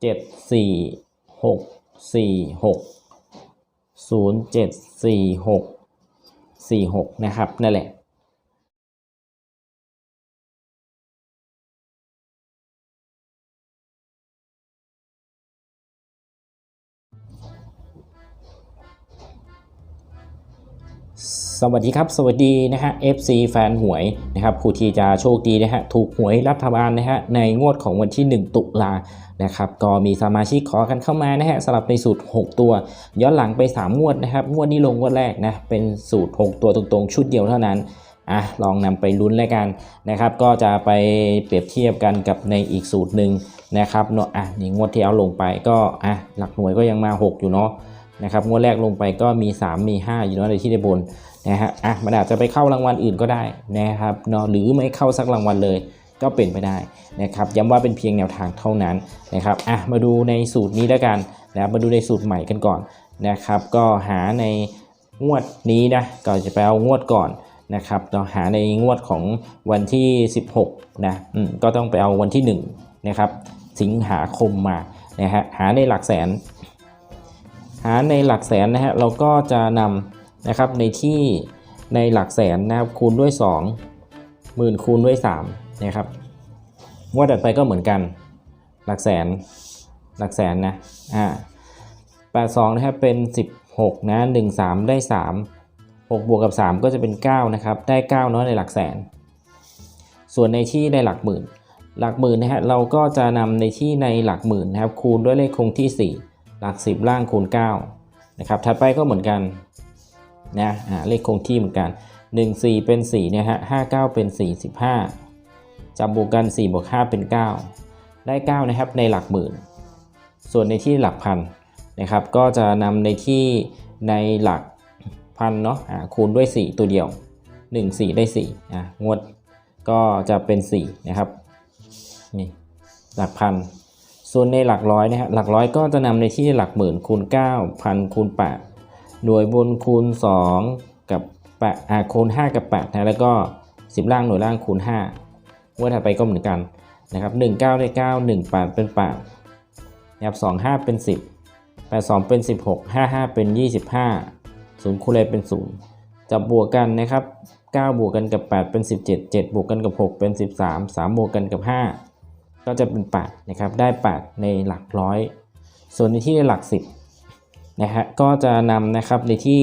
เจ็ดสี่หกสี่หกศูนย์เจ็ดสี่หกสี่หกนะครับ นั่นแหละ สวัสดีครับ สวัสดีนะฮะ FC แฟนหวยนะครับผู้ที่จะโชคดีนะฮะ ถูกหวยรัฐบาลนะฮะ ในงวดของวันที่ 1 ตุลา นะครับก็มีสมาชิกขอกันเข้ามานะฮะสลับในสูตร 6 ตัว ย้อนหลังไป 3 งวดนะครับงวดนี้ลงงวดแรกนะเป็นสูตร 6 ตัวตรงๆ ชุดเดียวเท่านั้นอะลองนำไปลุ้นแล้วกันนะครับ ก็จะไปเปรียบเทียบกันกับในอีกสูตรหนึ่งนะครับเนาะอะนี่งวดที่เอาลงไปก็อะหลักหน่วยก็ยังมา 6 อยู่เนาะนะครับงวดแรกลงไปก็มี 3 มี 5 อยู่เนาะในที่ได้บนนะฮะอะมันอาจจะไปเข้ารางวัลอื่นก็ได้นะครับเนาะหรือไม่เข้าสักรางวัลเลย ก็เป็นไปได้นะครับย้ำว่าเป็นเพียงแนวทางเท่านั้นนะครับอะมาดูในสูตรนี้แล้วกันนะมาดูในสูตรใหม่กันก่อนนะครับ ก็หาในงวดนี้นะก็จะไปเอางวดก่อนนะครับเราหาในงวดของวันที่ 16นะอืมก็ต้องไปเอาวันที่1นะครับสิงหาคมมานะฮะหาในหลักแสน หาในหลักแสนนะฮะเราก็จะนำนะครับในที่ในหลักแสนนะครับคูณด้วย2หมื่นคูณด้วย 3 นะครับงวดถัดไปก็เหมือนกันหลักแสนหลักแสนนะอ่าแปดสองนะครับเป็น 16นะ1 3 ได้ 3 6 บวกกับ 3 ก็จะเป็น 9 นะครับ ได้ 9 เนาะในหลักแสน ส่วนในที่ในหลักหมื่น หลักหมื่นนะฮะเราก็จะนำในที่ในหลักหมื่นนะครับ คูณด้วยเลขคงที่ 4 หลัก 10 ล่างคูณ9นะครับถัดไปก็เหมือนกันนะอ่าเลขคงที่เหมือนกัน 1 4 เป็น4เนี่ยฮะ5 9 เป็น45 จับบวกกัน4บวก5เป็น 9 ได้ 9 นะครับในหลักหมื่น ส่วนในที่หลักพันนะครับ ก็จะนำในที่ในหลักพันเนาะอ่าคูณด้วย 4 ตัวเดียว 1 4 ได้4อ่างวดก็จะเป็น4นะครับนี่หลักพันส่วนในหลักร้อยนะฮะหลักร้อยก็จะนำในที่หลักหมื่นคูณ9พันคูณ8หน่วยบนคูณ 2 กับ8อ่าคูณ 5 กับ8นะแล้วก็ 10 ล่างหน่วยล่างคูณ 5 ว่าถัดไปก็เหมือนกันนะครับ1 9ได้9 1 8เป็น8นะครับ2 5เป็น10 8 2เป็น16 5 5เป็น25 0คูณอะไรเป็น0จับบวกกันนะครับ9บวกกันกับ8เป็น17 7บวกกันกับ6เป็น13 3บวกกันกับ5ก็จะเป็น8นะครับได้8ในหลักร้อย ส่วนในที่หลัก10นะฮะก็จะนำนะครับในที่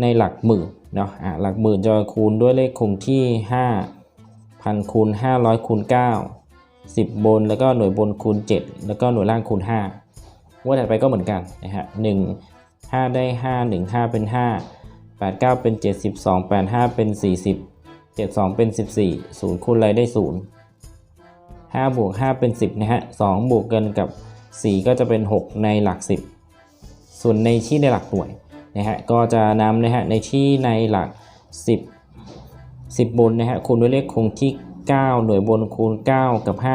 ในหลักหมื่นเนาะอะหลักหมื่นจะคูณด้วยเลขคงที่ 5 พันคูณ500คูณ9 10 บนแล้วก็หน่วยบนคูณ 7 แล้วก็หน่วยล่างคูณ5ว่าถัดไปก็เหมือนกันนะฮะ1 5 ได้ 5 1 5 เป็น 5 8 9 เป็น72 8 5 เป็น 40 72 เป็น 14 0 คูณอะไรได้ 0 5 บวก 5 เป็น 10 นะฮะ 2 บวกกันกับ 4 ก็จะเป็น 6 ในหลัก 10 ส่วนในที่ในหลักหน่วยนะฮะ ก็จะนำนะฮะในที่ในหลัก 10 10 บนนะฮะคูณด้วยเลขคงที่ 9 หน่วยบนคูณ 9 กับ 5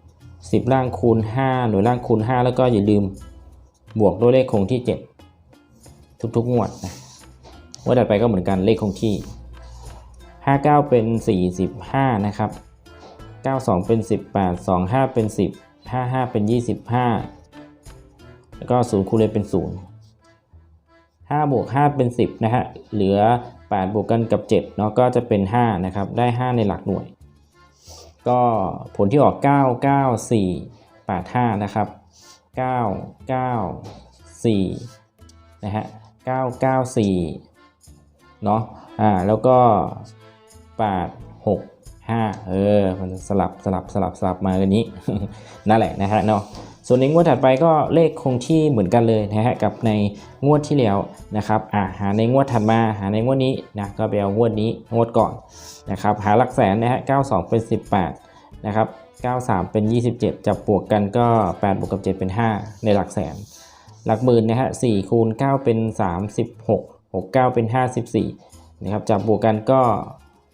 10 ล่างคูณ 5 หน่วยล่างคูณ 5 แล้วก็อย่าลืมบวกด้วยเลขคงที่ 7 ทุกๆงวดนะว่าถัดไปก็เหมือนกันเลขคงที่ 59 เป็น 45 นะครับ 92 เป็น 18 25 เป็น 10 55 เป็น 25 แล้วก็ 0 คูณเลยเป็น 0 5 บวก 5 เป็น 10 นะฮะ เหลือ 8 บวกกันกับ7เนาะก็จะเป็น 5 นะครับ ได้ 5 ในหลักหน่วย ก็ผลที่ออก 9 9 4 8 5 นะครับ 9 9 4 นะฮะ 9 9 4 เนาะอ่า แล้วก็ 8 6 5 เออ มันสลับสลับสลับสลับมากันนี้ นั่นแหละนะฮะเนาะ ส่วนในงวดถัดไปก็เลขคงที่เหมือนกันเลยนะฮะกับในงวดที่แล้วนะครับอ่าหาในงวดถัดมาหาในงวดนี้นะก็ไปเอางวดนี้งวดก่อนนะครับหาหลักแสนนะฮะ92 เป็น 18นะครับ93 เป็น 27 จับบวกกันก็ 8บวกกับ 7 เป็น 5 ในหลักแสน หลักหมื่นนะฮะ4คูณ9เป็น 36 69 เป็น 54นะครับจับบวกกันก็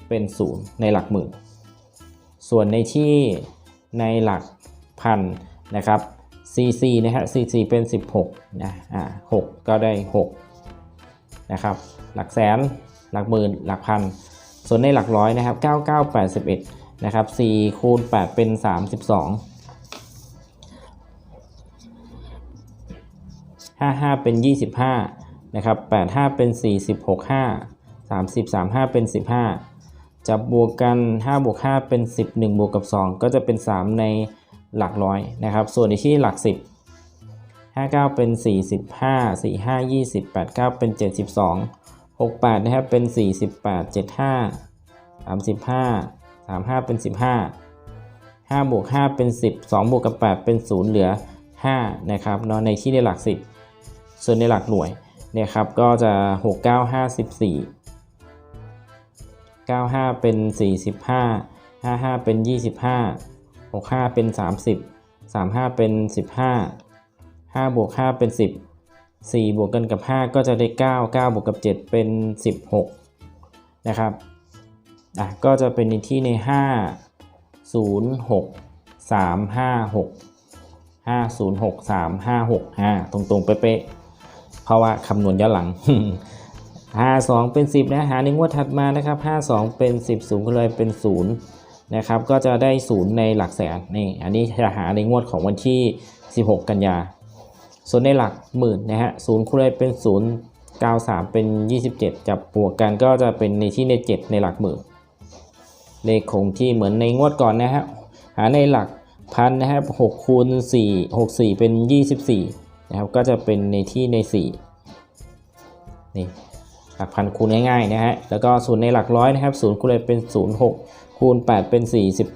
เป็น 0 ในหลักหมื่น ส่วนในที่ในหลักพันนะครับ cc นะฮะ cc เป็น 16นะอ่า6ก็ได้ 6 นะครับ หลักแสน หลักหมื่น หลักพัน ส่วนในหลักร้อยนะครับ 9981 นะครับ 4 คูณ 8 เป็น 32 55 เป็น 25 นะครับ 85 เป็น465 30 35 เป็น 15จะบบวกกัน 5 บวก 5 เป็น 11 บวกกับ 2 ก็จะเป็น 3 ใน หลักร้อยนะครับ ส่วนในที่หลัก 10 59 เป็น 45 45 20 89 เป็น 72 68 นะครับ เป็น 48 75 35 35 เป็น 15 5บวก5เป็น 10 2บวกกับ 8 เป็น 0 เหลือ 5 นะครับเนาะในที่ในหลัก 10 ส่วนในหลักหน่วยเนี่ยครับก็จะ 6 9 5 14 95 เป็น 45 55 เป็น 25 65 เป็น 30 35 เป็น 15 5บวก5เป็น 10 4 บวกกันกับ 5 ก็จะได้ 9 9 บวกกับ 7 เป็น 16 นะครับอะก็จะเป็นในที่ใน 5 0 6 3 5 6 5 0 6 3 5 6 5 ตรง ๆ เป๊ะๆเพราะว่าคำนวณย้อนหลัง 5 2 เป็น 10 นะ หาในงวดถัดมานะครับ 5 2 เป็น 10 0ก็เลยเป็น 0 นะครับ ก็จะได้0ในหลักแสนนี่อันนี้จะหาในงวดของวันที่ 16 กันยา ส่วนในหลักหมื่นนะฮะ0คูณเลยเป็น0 93เป็น 27 จับบวกกันก็จะเป็นในที่ใน 7 ในหลักหมื่นเลขคงที่เหมือนในงวดก่อนนะฮะหาในหลักพันนะครับ6คูณ4 6 4เป็น24นะครับก็จะเป็นในที่ใน4นี่หลักพันคูณง่ายๆนะฮะแล้วก็ส่วนในหลักร้อยนะครับ0คูณเลยเป็น0 6 คูณ 8 เป็น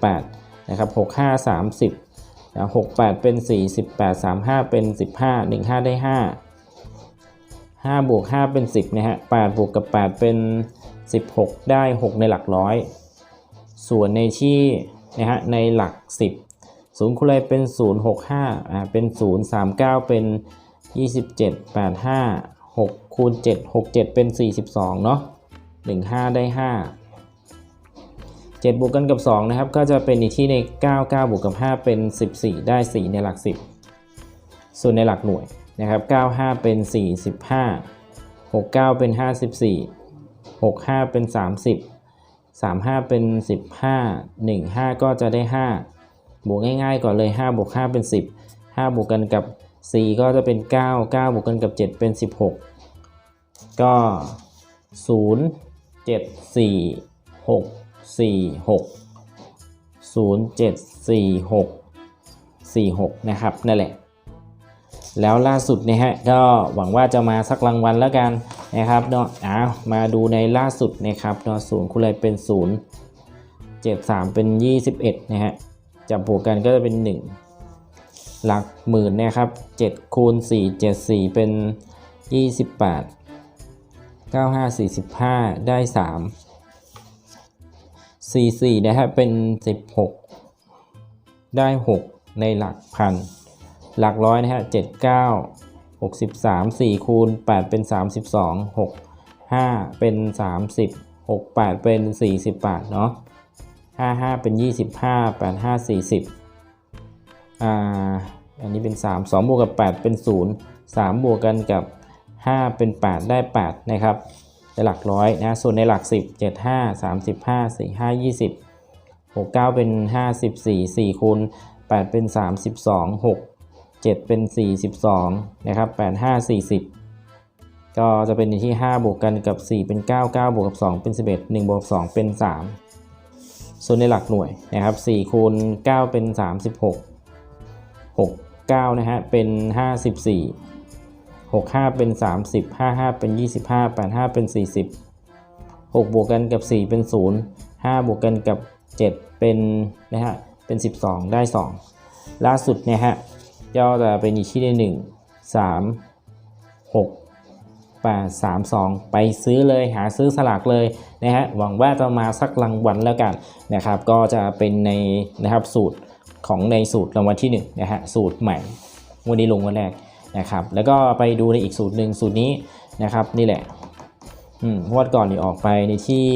48นะครับ6 5 30นะ68 เป็น 48 35 เป็น 15 15 ได้ 5 5 บวก 5 เป็น 10 นะฮะ8บวกกับ 8 เป็น 16 ได้ 6 ในหลักร้อย ส่วนในที่นะฮะในหลัก 10 0คูณเลยเป็น 0 6 5อ่าเป็น 0 3 9 เป็น 27 8 5 6คูณ7 6 7 เป็น 42 เนาะ1 5 ได้ 5 7 บวกกันกับ 2 นะครับ ก็จะเป็นในที่ใน 9 9 บวกกับ 5 เป็น 14 ได้ 4 ในหลัก 10 ส่วนในหลักหน่วยนะครับ 9 5 เป็น 45 6 9 เป็น 54 6 5 เป็น 30 35 เป็น 15 1 5 ก็จะได้ 5 บวกง่ายๆ ก่อนเลย 5 บวก 5 เป็น 10 5 บวกกันกับ 4 ก็จะเป็น 9 9 บวกกันกับ 7 เป็น 16 ก็ 0 7 4 6 4 6 0 7 4 6 4 6 นะครับ นั่นแหละ แล้วล่าสุดนะฮะก็หวังว่าจะมาสักรางวัลแล้วกันนะครับเนาะอ้าวมาดูในล่าสุดนะครับเนาะศูนย์คูณเลยเป็น 0 7 3 เป็น 21 นะฮะจับบวกกันก็จะเป็น 1 หลักหมื่นนะครับ7คูณ4 7 4 เป็น 28 95 45 ได้ 3 สี่สี่นะฮะเป็น 16 ได้ 6 ในหลักพัน หลักร้อยนะฮะเจ็ดเก้าหกสิบสามสี่คูณแปดเป็นสามสิบสองหกห้าเป็นสามสิบหกแปดเป็นสี่สิบแปดเนาะห้าห้าเป็นยี่สิบห้าแปดห้าสี่สิบอ่าอันนี้เป็นสามสองบวกกับแปดเป็นศูนย์สามบวกกันกับห้าเป็นแปดได้แปดนะครับ ในหลักร้อยนะส่วนในหลักสิบเจ็ดห้าสามสิบห้าสี่ห้ายี่สิบหกเก้าเป็นห้าสิบสี่สี่คูณแปดเป็นสามสิบสองหก7เป็น 42นะครับ8 5 40 ก็จะเป็นในที่ 5 บวกกันกับ 4 เป็น 9 9 บวกกับ 2 เป็น 11 1 บวกกับ2เป็น 3 ส่วนในหลักหน่วยนะครับ4คูณ9เป็น 36 6 9นะฮะเป็น 54 6 5 เป็น 30 5 5 เป็น 25 8 5 เป็น 40 6 บวกกันกับ 4 เป็น 0 5 บวกกันกับ 7 เป็นนะฮะเป็น 12 ได้ 2 ล่าสุดเนี่ยฮะก็จะเป็นอีกที่ได้หนึ่งสามหกแปดสามสองไปซื้อเลยหาซื้อสลากเลยนะฮะหวังว่าจะมาสักรางวัลแล้วกันนะครับก็จะเป็นในนะครับสูตรของในสูตรรางวัลที่1นะฮะสูตรใหม่วันนี้ลงวันแรก นะครับแล้วก็ไปดูในอีกสูตรหนึ่งสูตรนี้นะครับนี่แหละอืมงวดก่อนนี่ออกไปในที่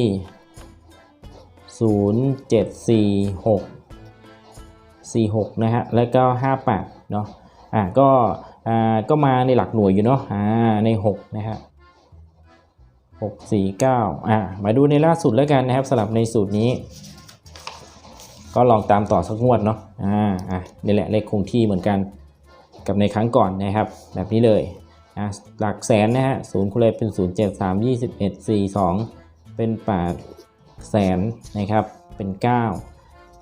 0746 46นะฮะแล้วก็ 58เนาะอ่าก็อ่าก็มาในหลักหน่วยอยู่เนาะอ่าใน6นะฮะ6 4 9อ่ามาดูในล่าสุดแล้วกันนะครับสลับในสูตรนี้ ก็ลองตามต่อสักงวดเนาะอ่าอะนี่แหละเลขคงที่เหมือนกัน กับในครั้งก่อนนะครับ แบบนี้เลยอะหลักแสนนะฮะศูนย์คูณเลยเป็นศูนย์เจ็ดสามยี่สิบเอ็ดสี่สองเป็นแปดแสนนะครับ เป็นเก้า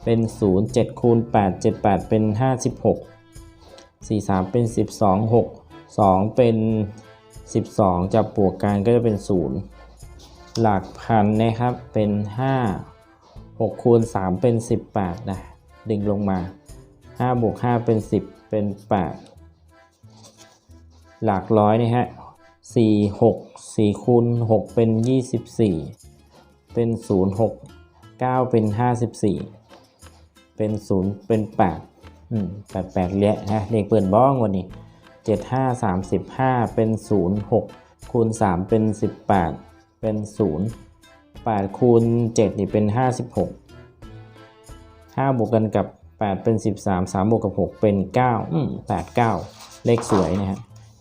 เป็นศูนย์เจ็ดคูณแปดเจ็ดแปดเป็นห้าสิบหกสี่สามเป็นสิบสองหกสองเป็นสิบสองจับบวกกันก็จะเป็นศูนย์หลักพันนะครับเป็นห้าหกคูณสามเป็นสิบแปดนะดึงลงมาห้าบวกห้าเป็นสิบเป็นแปด หลักร้อยนะฮะสี่หกสี่คูณหกเป็นยี่สิบสี่เป็นศูนย์หกเก้าเป็นห้าสิบสี่เป็นศูนย์เป็นแปดแปดแปดเละฮะเด็กเปิดบ้องวันนี้เจ็ดห้าสามสิบห้าเป็นศูนย์หกคูณสามเป็นสิบแปดเป็นศูนย์แปดคูณเจ็ดนี่เป็นห้าสิบหกห้าบวกกันกับแปดเป็นสิบสามสามบวกกับหกเป็นเก้าแปดเก้าเลขสวยนะฮะ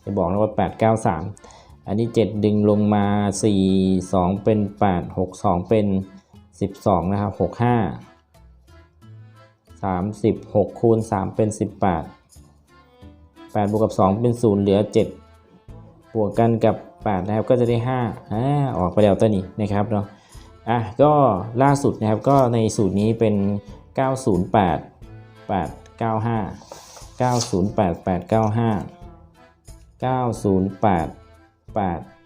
จะบอกนะว่า 8 9 3 อันนี้ 7 ดึงลงมา 4 2 เป็น 8 6 2 เป็น 12 นะครับ 6 5 36 คูณ 3 เป็น 18 8 บวกกับ 2 เป็น 0 เหลือ 7 บวกกันกับ 8 นะครับ ก็จะได้ 5อ่าออกไปแล้วตัวนี้นะครับเนาะ อะ ก็ล่าสุดนะครับ ก็ในสูตรนี้เป็น 908 895 908 895 908 8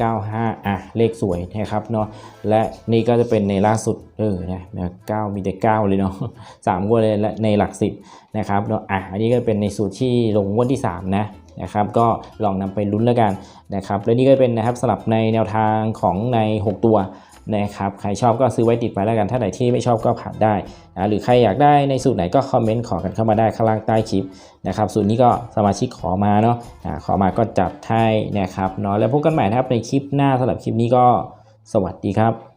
95 อะ เลขสวยนะครับเนาะ และนี่ก็จะเป็นในล่าสุด เออ นะนะ9มีแต่ 9 เลยเนาะ3ก็เลยและในหลัก 10 นะครับเนาะ อะ อันนี้ก็เป็นในสูตรที่ลงงวดที่ 3 นะ นะครับ ก็ลองนำไปลุ้นแล้วกันนะครับ และนี่ก็เป็นนะครับสลับในแนวทางของใน 6 ตัว นะครับใครชอบก็ซื้อไว้ติดไปแล้วกัน ถ้าไหนที่ไม่ชอบก็ผ่านได้นะหรือใครอยากได้ในสูตรไหนก็คอมเมนต์ขอกันเข้ามาได้ข้างล่างใต้คลิปนะครับสูตรนี้ก็สมาชิกขอมาเนาะขอมาก็จัดให้นะครับเนาะแล้วพบกันใหม่นะครับในคลิปหน้าสำหรับคลิปนี้ก็สวัสดีครับ